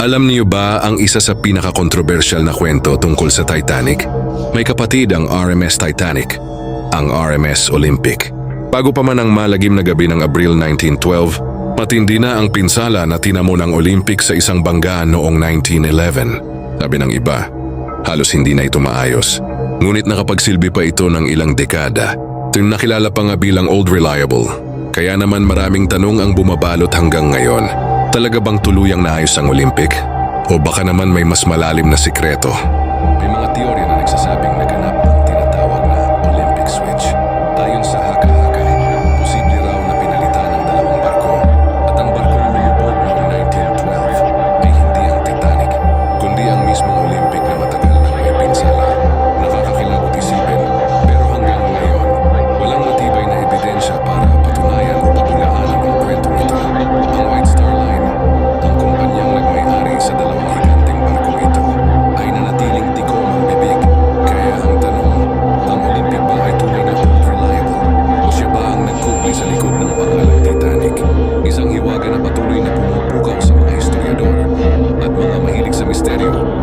Alam niyo ba ang isa sa pinaka-controversial na kwento tungkol sa Titanic? May kapatid ang RMS Titanic, ang RMS Olympic. Bago pa man ang malagim na gabi ng Abril 1912, matindi na ang pinsala na tinamo ng Olympic sa isang bangga noong 1911. Sabi ng iba, halos hindi na ito maayos. Ngunit nakapagsilbi pa ito ng ilang dekada. Ito nakilala pa nga bilang Old Reliable. Kaya naman maraming tanong ang bumabalot hanggang ngayon. Talaga bang tuluyang naayos ang Olympic? O baka naman may mas malalim na sikreto? May mga teorya we steady.